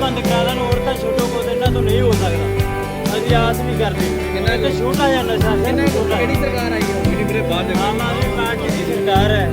ਬੰਦ ਕਰਾ ਦੇਣ ਹੋਰ ਤਾਂ ਛੋਟੋ ਕੋ ਇਹਨਾਂ ਤੋਂ ਨਹੀਂ ਹੋ ਸਕਦਾ। ਅਸੀਂ ਆਸ ਨਹੀਂ ਕਰਦੇ। ਕਿੰਨਾ ਤਾਂ ਛੋਟਾ ਜਿਹਾ ਨਸ਼ਾ ਕਿਹੜੀ ਸਰਕਾਰ ਆਈ ਹੈ? ਮੇਰੇ ਬਾਅਦ ਆਮ ਆਦਮੀ ਪਾਰਟੀ ਦੀ ਸਰਕਾਰ ਹੈ।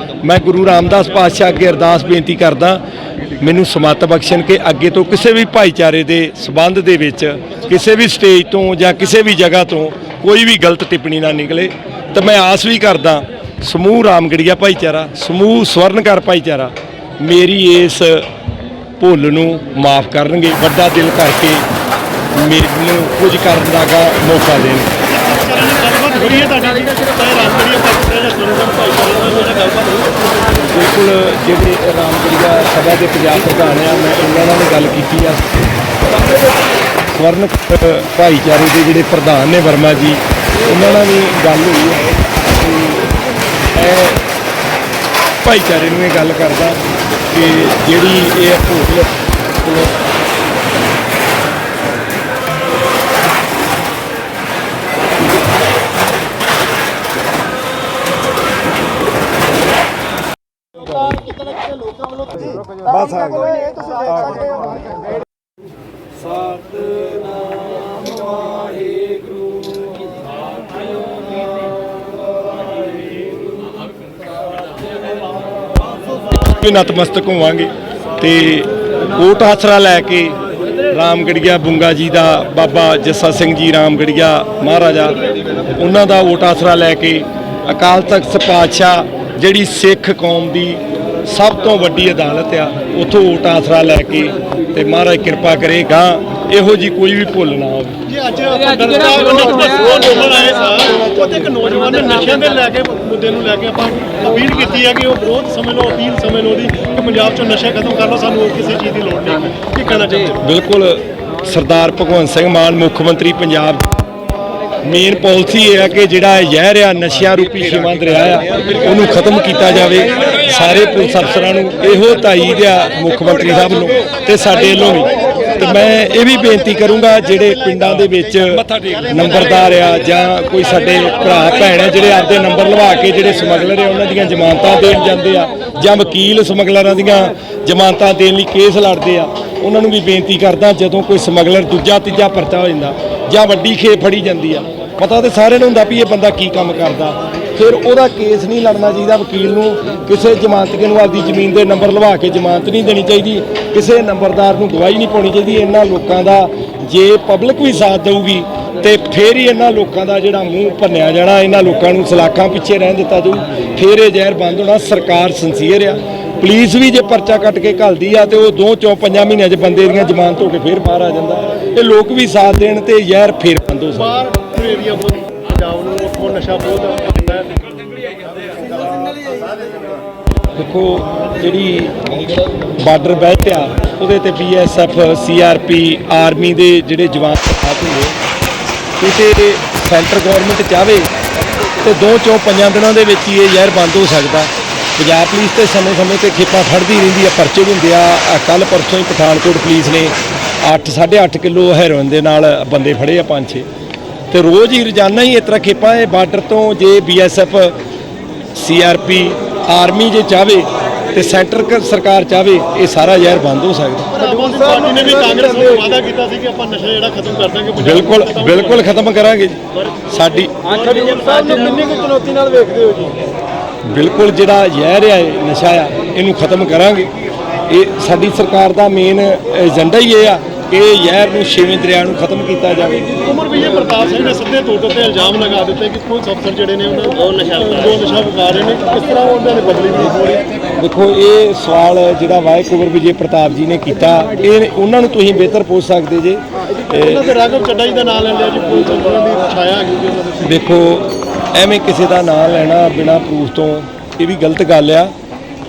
ਮੈਂ ਗੁਰੂ ਰਾਮਦਾਸ ਪਾਤਸ਼ਾਹ ਅੱਗੇ ਅਰਦਾਸ ਬੇਨਤੀ ਕਰਦਾ, ਮੈਨੂੰ ਸਮੱਤ ਬਖਸ਼ਣ ਕਿ ਅੱਗੇ ਤੋਂ ਕਿਸੇ ਵੀ ਭਾਈਚਾਰੇ ਦੇ ਸਬੰਧ ਦੇ ਵਿੱਚ, ਕਿਸੇ ਵੀ ਸਟੇਜ ਤੋਂ ਜਾਂ ਕਿਸੇ ਵੀ ਜਗ੍ਹਾ ਤੋਂ ਕੋਈ ਵੀ ਗਲਤ ਟਿੱਪਣੀ ਨਾ ਨਿਕਲੇ। ਤਾਂ ਮੈਂ ਆਸ ਵੀ ਕਰਦਾ, ਸਮੂਹ ਰਾਮਗੜੀਆ ਭਾਈਚਾਰਾ, ਸਮੂਹ ਸਵਰਨਕਾਰ ਭਾਈਚਾਰਾ, ਮੇਰੀ ਇਸ ਭੁੱਲ ਨੂੰ ਮਾਫ ਕਰਨਗੇ, ਵੱਡਾ ਦਿਲ ਕਰਕੇ ਮੈਨੂੰ ਕੁਝ ਕਰਨ ਦਾ ਮੌਕਾ ਦੇਣਗੇ ਗੱਲਬਾਤ ਹੈ ਤੁਹਾਡੀ ਚਾਹੇ ਰਾਮਗੜੀਆ ਭਾਈਚਾਰਾ ਜਾਂ ਸੁਰੇਂਦਰ ਭਾਈਚਾਰਾ ਨਾਲ ਜਿਹੜਾ ਗੱਲਬਾਤ ਹੋ ਬਿਲਕੁਲ, ਜਿਹੜੇ ਰਾਮਗੜੀਆ ਸਭਾ ਦੇ ਪੰਜਾਬ ਪ੍ਰਧਾਨ ਆ, ਮੈਂ ਉਹਨਾਂ ਨਾਲ ਵੀ ਗੱਲ ਕੀਤੀ ਆ। ਸਵਰਨ, ਭਾਈਚਾਰੇ ਦੇ ਜਿਹੜੇ ਪ੍ਰਧਾਨ ਨੇ ਵਰਮਾ ਜੀ, ਉਹਨਾਂ ਨਾਲ ਵੀ ਗੱਲ ਹੋਈ ਹੈ ਤੇ ਇਹ ਭਾਈਚਾਰੇ ਨੂੰ ਇਹ ਗੱਲ ਕਰਦਾ ਕਿ ਜਿਹੜੀ ਇਹ ਭੋਲ ਵੀ ਨਤਮਸਤਕ ਹੋਵਾਂਗੇ। ਤੇ ਓਟ ਆਸਰਾ ਲੈ ਕੇ ਰਾਮਗੜੀਆ ਬੁੰਗਾ ਜੀ ਦਾ ਬਾਬਾ ਜੱਸਾ ਸਿੰਘ ਜੀ ਰਾਮਗੜੀਆ ਮਹਾਰਾਜਾ ਉਹਨਾਂ ਦਾ ਓਟ ਆਸਰਾ ਲੈ ਕੇ ਅਕਾਲ ਤਖਤ ਪਾਤਸ਼ਾਹ ਜਿਹੜੀ ਸਿੱਖ ਕੌਮ ਦੀ ਸਭ ਤੋਂ ਵੱਡੀ ਅਦਾਲਤ ਆ, ਉਥੋਂ ਓਟ ਆਸਰਾ ਲੈ ਕੇ ਤੇ ਮਹਾਰਾਜ ਕਿਰਪਾ ਕਰੇਗਾ। ਇਹੋ ਜੀ ਕੋਈ ਵੀ ਭੁੱਲ ਨਾ ਹੋਵੇ। ਜੀ ਅੱਜ ਆਪਾਂ ਦਰਬਾਰ ਉਹਨਾਂ ਤੋਂ ਦੋ ਨੰਬਰ ਆਏ ਸਨ ਉੱਥੇ ਇੱਕ ਨੌਜਵਾਨ ਨੇ ਨਸ਼ਿਆਂ ਦੇ ਲੈ ਕੇ ਮੁੱਦੇ ਨੂੰ ਲੈ ਕੇ ਆਪਾਂ ਅਪੀਲ ਕੀਤੀ ਹੈ ਕਿ ਉਹ ਵਿਰੋਧ ਸਮਝ ਲਓ ਅਪੀਲ ਸਮਝ ਲਓ ਦੀ ਕਿ ਪੰਜਾਬ ਚੋਂ ਨਸ਼ਾ ਖਤਮ ਕਰ ਲਓ ਸਾਨੂੰ ਹੋਰ ਕਿਸੇ ਚੀਜ਼ ਦੀ ਲੋੜ ਨਹੀਂ ਕੀ ਕਹਿਣਾ ਚਾਹੁੰਦੇ ਹੋ? ਬਿਲਕੁਲ ਸਰਦਾਰ ਭਗਵੰਤ ਸਿੰਘ ਮਾਨ ਮੁੱਖ ਮੰਤਰੀ ਪੰਜਾਬ। ਮੇਨ ਪਾਲਿਸੀ ਇਹ ਹੈ ਕਿ ਜਿਹੜਾ ਇਹ ਜ਼ਹਿਰ ਆ ਨਸ਼ਿਆਂ ਰੂਪੀ ਸ਼ਿਵਾਂ ਦਰਿਆ ਆ ਉਹਨੂੰ ਖਤਮ ਕੀਤਾ ਜਾਵੇ। ਸਾਰੇ ਪੁਲਿਸ ਅਫਸਰਾਂ ਨੂੰ ਇਹੋ ਤਾਈਦ ਆ ਮੁੱਖ ਮੰਤਰੀ ਸਾਹਿਬ ਨੂੰ ਤੇ ਸਾਡੇ ਵੱਲੋਂ ਵੀ। ਤੇ ਮੈਂ ਇਹ ਵੀ ਬੇਨਤੀ ਕਰੂੰਗਾ ਜਿਹੜੇ ਪਿੰਡਾਂ ਦੇ ਵਿੱਚ ਨੰਬਰਦਾਰ ਆ ਜਾਂ ਕੋਈ ਸਾਡੇ ਭਰਾ ਭੈਣ ਆ ਜਿਹੜੇ ਆਪਦੇ ਨੰਬਰ ਲਵਾ ਕੇ ਜਿਹੜੇ ਸਮਗਲਰ ਆ ਉਹਨਾਂ ਦੀਆਂ ਜ਼ਮਾਨਤਾਂ ਦੇਣ ਜਾਂਦੇ ਆ ਜਾਂ ਵਕੀਲ ਸਮਗਲਰਾਂ ਦੀਆਂ ਜ਼ਮਾਨਤਾਂ ਦੇਣ ਲਈ ਕੇਸ ਲੜਦੇ ਆ ਉਹਨਾਂ ਨੂੰ ਵੀ ਬੇਨਤੀ ਕਰਦਾ ਜਦੋਂ ਕੋਈ ਸਮਗਲਰ ਦੂਜਾ ਤੀਜਾ ਪਰਚਾ ਹੋ ਜਾਂਦਾ ਜਾਂ ਵੱਡੀ ਖੇਪ ਫੜੀ ਜਾਂਦੀ ਆ। ਪਤਾ ਤੇ ਸਾਰਿਆਂ ਨੂੰ ਹੁੰਦਾ ਵੀ ਇਹ ਬੰਦਾ ਕੀ ਕੰਮ ਕਰਦਾ। ਫਿਰ ਉਹਦਾ ਕੇਸ ਨਹੀਂ ਲੜਨਾ ਚਾਹੀਦਾ ਵਕੀਲ ਨੂੰ। ਕਿਸੇ ਜ਼ਮਾਨਤੀਏ ਨੂੰ ਆਪਦੀ ਜ਼ਮੀਨ ਦੇ ਨੰਬਰ ਲਵਾ ਕੇ ਜ਼ਮਾਨਤ ਨਹੀਂ ਦੇਣੀ ਚਾਹੀਦੀ। ਕਿਸੇ ਨੰਬਰਦਾਰ ਨੂੰ ਗਵਾਹੀ ਨਹੀਂ ਪਾਉਣੀ ਚਾਹੀਦੀ। ਇਹਨਾਂ ਲੋਕਾਂ ਦਾ ਜੇ ਪਬਲਿਕ ਵੀ ਸਾਥ ਦੇਊਗੀ ਤੇ ਫੇਰ ਹੀ ਇਹਨਾਂ ਲੋਕਾਂ ਦਾ ਜਿਹੜਾ ਮੂੰਹ ਭੰਨਿਆ ਜਾਣਾ, ਇਹਨਾਂ ਲੋਕਾਂ ਨੂੰ ਸਲਾਖਾਂ ਪਿੱਛੇ ਰਹਿਣ ਦਿੱਤਾ ਜਾਊ। ਫੇਰ ਇਹ ਜ਼ਹਿਰ ਬੰਦ ਹੋਣਾ ਸਰਕਾਰ ਸੰਸੀਅਰ ਆ। ਪੁਲਿਸ ਵੀ ਜੇ ਪਰਚਾ ਕੱਟ ਕੇ ਘੱਲਦੀ ਆ ਤੇ ਉਹ ਦੋ ਚੋਂ ਪੰਜਾਂ ਮਹੀਨਿਆਂ 'ਚ ਬੰਦੇ ਦੀਆਂ ਜ਼ਮਾਨਤ ਹੋ ਕੇ ਫੇਰ ਬਾਹਰ ਆ ਜਾਂਦਾ। ਇਹ ਲੋਕ ਵੀ ਸਾਥ ਦੇਣ ਤੇ ਜ਼ਹਿਰ ਫੇਰ ਬੰਦ ਹੋ ਸਕਦਾ। ਬਾਹਰ ਏਰੀਆ ਪੰਜਾਬ ਨੂੰ ਉਹ ਨਸ਼ਾ ਬਹੁਤ ਦੇਖੋ, ਜਿਹੜੀ ਬਾਰਡਰ ਬੈਲਟ ਆ, ਉਹਦੇ ਤੇ ਬੀਐਸਐਫ ਸੀਆਰਪੀ ਆਰਮੀ ਦੇ ਜਿਹੜੇ ਜਵਾਨ ਤੈਨਾਤ ਹੁੰਦੇ ਕਿਤੇ ਸੈਂਟਰ ਗਵਰਨਮੈਂਟ ਚਾਹਵੇ ਤੇ ਦੋ ਚੋਂ ਪੰਜਾਂ ਦਿਨਾਂ ਦੇ ਵਿੱਚ ਹੀ ਇਹ ਜ਼ਹਿਰ ਬੰਦ ਹੋ ਸਕਦਾ। ਪੰਜਾਬ ਪੁਲਿਸ ਤੇ ਸਮੇਂ-ਸਮੇਂ ਤੇ ਖੇਪਾਂ ਫੜਦੀ ਰਹਿੰਦੀ ਆ, ਪਰਚੇ ਵੀ ਹੁੰਦੇ ਆ। ਕੱਲ ਪਰਸੋਂ ਹੀ ਪਠਾਨਕੋਟ ਪੁਲਿਸ ਨੇ 8 8.5 ਕਿਲੋ ਹੈਰੋਇਨ ਦੇ ਨਾਲ ਬੰਦੇ ਫੜੇ ਆ ਪੰਜ, ਛੇ। ਤੇ ਰੋਜ਼ ਹੀ ਰੋਜ਼ਾਨਾ ਹੀ ਇਸ ਤਰ੍ਹਾਂ ਖੇਪਾਂ, ਇਹ ਬਾਰਡਰ ਤੋਂ ਜੇ ਬੀਐਸਐਫ ਸੀਆਰਪੀ ਆਰਮੀ ਜੇ ਚਾਵੇ ਤੇ ਸੈਂਟਰ ਸਰਕਾਰ ਚਾਵੇ ਇਹ ਸਾਰਾ ਜ਼ਹਿਰ ਬੰਦ ਹੋ ਸਕਦਾ। ਪਰ ਆਮ ਆਦਮੀ ਪਾਰਟੀ ਨੇ ਵੀ ਕਾਂਗਰਸ ਨੂੰ ਵਾਅਦਾ ਕੀਤਾ ਸੀ ਕਿ ਆਪਾਂ ਨਸ਼ਾ ਜਿਹੜਾ ਖਤਮ ਕਰ ਦਾਂਗੇ ਪੰਜਾਬ ਬਿਲਕੁਲ ਬਿਲਕੁਲ ਖਤਮ ਕਰਾਂਗੇ। ਜੀ। ਸਾਡੀ ਖਡੂਰ ਸਾਹਿਬ ਨੂੰ ਕਿੰਨੀ ਕੁ ਚੁਣੌਤੀ ਨਾਲ ਵੇਖਦੇ ਹੋ ਜੀ? ਬਿਲਕੁਲ ਜਿਹੜਾ ਜ਼ਹਿਰ ਆ ਨਸ਼ਾ ਆ ਇਹਨੂੰ ਖਤਮ ਕਰਾਂਗੇ। ਇਹ ਸਾਡੀ ਸਰਕਾਰ ਦਾ ਮੇਨ ਏਜੰਡਾ ਹੀ ਇਹ ਆ। ਇਹ ਜ਼ਹਿਰ ਨੂੰ ਛੇਵੇਂ ਦਰਿਆ ਨੂੰ ਖਤਮ ਕੀਤਾ ਜਾਵੇ। ਉਮਰ ਵਿਜੇ ਪ੍ਰਤਾਪ ਸਿੰਘ ਨੇ ਸਿੱਧੇ ਤੌਰ ਤੇ ਇਲਜ਼ਾਮ ਲਗਾ ਦਿੱਤੇ ਕਿ ਪੁਲਿਸ ਅਫਸਰ ਜਿਹੜੇ ਨੇ ਉਹਨਾਂ ਦੋ ਨਸ਼ਾ ਦੋ ਨਸ਼ਾ ਵਿਕਾ ਰਹੇ ਨੇ। ਕਿਸ ਤਰ੍ਹਾਂ ਉਹਨਾਂ ਨੇ ਬਦਲੀ ਨਹੀਂ ਹੋ ਰਹੀ ਦੇਖੋ ਇਹ ਸਵਾਲ ਜਿਹੜਾ ਵਾਹਿ ਕੁਵਰ ਵਿਜੇ ਪ੍ਰਤਾਪ ਜੀ ਨੇ ਕੀਤਾ ਇਹ ਉਹਨਾਂ ਨੂੰ ਤੁਸੀਂ ਬਿਹਤਰ ਪੁੱਛ ਸਕਦੇ ਜੇ। ਉਹਨਾਂ ਦੇ ਰਾਘਵ ਚੱਡਾ ਜੀ ਦਾ ਨਾਮ ਲੈ ਲਿਆ ਜੀ ਪੁਲਿਸ ਅਫਸਰਾਂ ਦੀ ਛਾਇਆ ਦੇ ਦੇਖੋ ਐਵੇਂ ਕਿਸੇ ਦਾ ਨਾਮ ਲੈਣਾ ਬਿਨਾ ਪ੍ਰੂਫ ਤੋਂ ਇਹ ਵੀ ਗਲਤ ਗੱਲ ਆ।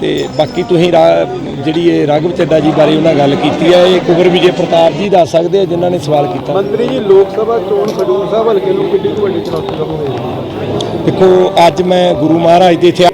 ਤੇ ਬਾਕੀ ਤੁਸੀਂ ਰਾ- ਜਿਹੜੀ ਇਹ ਰਾਘਵ ਚੱਡਾ ਜੀ ਬਾਰੇ ਉਹਨਾਂ ਗੱਲ ਕੀਤੀ ਹੈ ਇਹ ਕੁਵਰ ਵਿਜੇ ਪ੍ਰਤਾਪ ਜੀ ਦੱਸ ਸਕਦੇ ਆ ਜਿਨ੍ਹਾਂ ਨੇ ਸਵਾਲ ਕੀਤਾ। ਮੰਤਰੀ ਜੀ ਲੋਕ ਸਭਾ ਚੋਣ ਖਡੂਰ ਸਾਹਿਬ ਹਲਕੇ ਨੂੰ ਕਿੰਨੀ ਕੁ ਵੱਡੀ ਚੁਣੌਤੀ ਸਮਝਦੇ ਦੇਖੋ ਅੱਜ ਮੈਂ ਗੁਰੂ ਮਹਾਰਾਜ ਦੇ ਇੱਥੇ